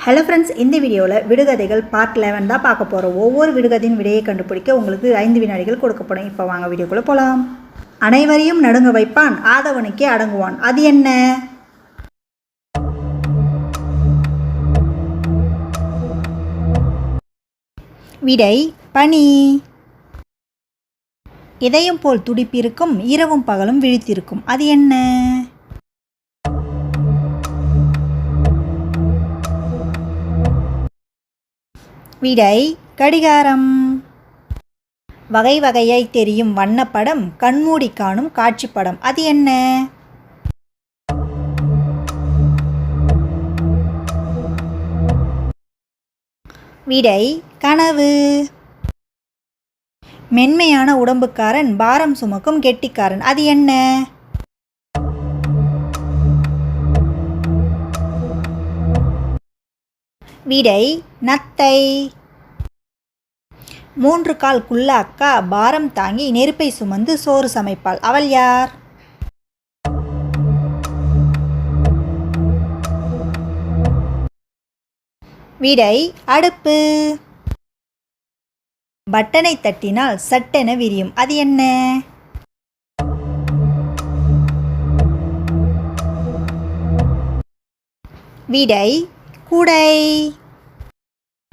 Hello friends இந்த வீடியோவில் விடுகதைகள் part eleven தான் பார்க்க போகிறோம் ஒவ்வொரு விடுகதையின் விடையை கண்டுபிடிக்க உங்களுக்கு ஐந்து வினாடிகள் கொடுக்கப்படும் இப்போ வாங்க வீடியோக்குள்ளே போகலாம் அனைவரையும் நடுங்க வைப்பான் ஆதவனுக்கே அடங்குவான். அது என்ன? விடை பனி. இதயம் போல் துடிப்பிருக்கும் இரவும் பகலும் விழித்திருக்கும். அது என்ன? விடை கடிகாரம். வகை வகையாய் தெரியும் வண்ணப்படம் கண்மூடி காணும் காட்சிப்படம். அது என்ன? விடை கனவு. மென்மையான உடம்புக்காரன் பாரம் சுமக்கும் கெட்டிக்காரன். அது என்ன? விடை நத்தை. மூன்று கால் குள்ள அக்கா பாரம் தாங்கி நெருப்பை சுமந்து சோறு சமைப்பாள். அவள் யார்? விடை அடுப்பு. பட்டனை தட்டினால் சட்டென விரியும். அது என்ன? விடை கூடை.